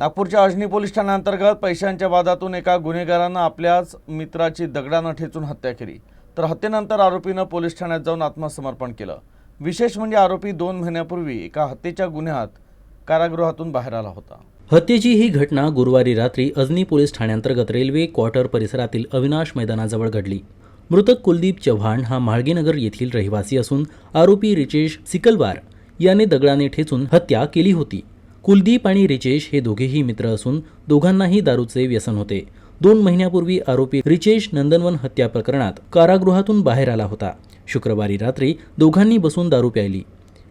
नागपूरच्या अजनी पोलीस ठाण्याअंतर्गत पैशांच्या वादातून एका गुन्हेगारानं आपल्याच मित्राची दगडानं ठेचून हत्या केली. तर हत्येनंतर आरोपीनं पोलीस ठाण्यात जाऊन आत्मसमर्पण केलं. विशेष म्हणजे आरोपी दोन महिन्यापूर्वी एका हत्येच्या गुन्ह्यात कारागृहातून बाहेर आला होता. हत्येची ही घटना गुरुवारी रात्री अजनी पोलीस ठाण्याअंतर्गत रेल्वे क्वार्टर परिसरातील अविनाश मैदानाजवळ घडली. मृतक कुलदीप चव्हाण हा माळगीनगर येथील रहिवासी असून आरोपी रिचेश सिकलवार याने दगडाने ठेचून हत्या केली होती. कुलदीप आणि रिचेश हे दोघेही मित्र असून दोघांनाही दारूचे व्यसन होते. दोन महिन्यापूर्वी आरोपी रिचेश नंदनवन हत्या प्रकरणात कारागृहातून बाहेर आला होता. शुक्रवारी रात्री दोघांनी बसून दारू प्यायली.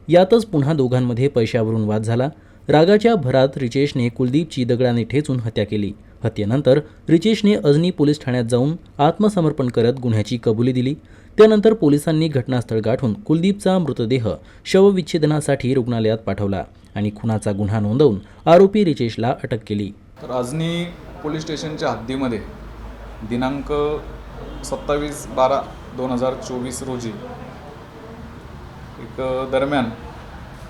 यातच पुन्हा दोघांमध्ये पैशावरून वाद झाला. रागाच्या भरात रिचेशने कुलदीपची दगडाने ठेचून हत्या केली. हत्येनंतर रिचेशने अजनी पोलीस ठाण्यात जाऊन आत्मसमर्पण करत गुन्ह्याची कबुली दिली. त्यानंतर पोलिसांनी घटनास्थळ गाठून कुलदीपचा मृतदेह शवविच्छेदनासाठी रुग्णालयात पाठवला आणि खुनाचा गुन्हा नोंदवून आरोपी रिचेशला अटक केली. तर अजनी पोलीस स्टेशनच्या हद्दीमध्ये दिनांक सत्तावीस बारा दोन हजार चोवीस रोजी एक दरम्यान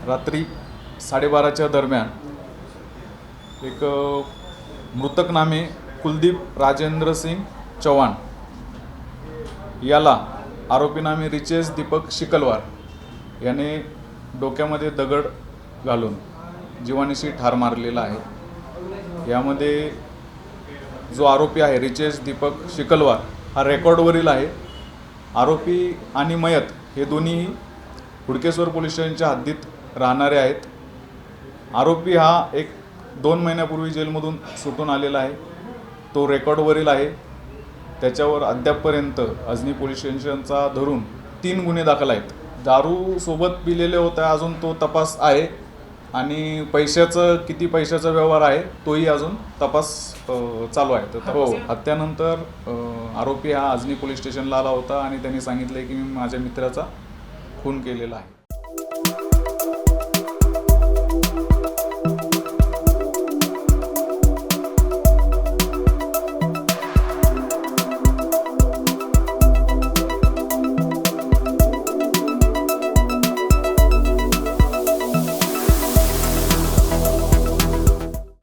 रात्री साडेबाराच्या दरम्यान एक मृतक नामे कुलदीप राजेंद्र सिंग चव्हाण. याला आरोपी नामे दीपक शिकलवार याने डोक्यामध्ये दगड घालून जीवानीशी ठार मारलेला आहे. यामध्ये जो आरोपी आहे रिचेस दीपक शिकलवार हा रेकॉर्डवरील आहे. आरोपी आणि मयत हे दोन्हीही हुडकेश्वर पोलीस स्टेशनच्या हद्दीत राहणारे आहेत. आरोपी हा एक दोन महिन्यापूर्वी जेलमधून सुटून आलेला आहे. तो रेकॉर्डवरील आहे. त्याच्यावर अद्यापपर्यंत अजनी पोलीस स्टेशनचा धरून तीन गुन्हे दाखल आहेत. दारू सोबत पिलेले होते अजून तो तपास आहे. आणि पैशाचं किती पैशाचा व्यवहार आहे तोही अजून तपास चालू आहे. तर हो हत्यानंतर आरोपी हा अजनी पोलीस स्टेशनला आला होता आणि त्यांनी सांगितलं की मी माझ्या मित्राचा खून केलेला आहे.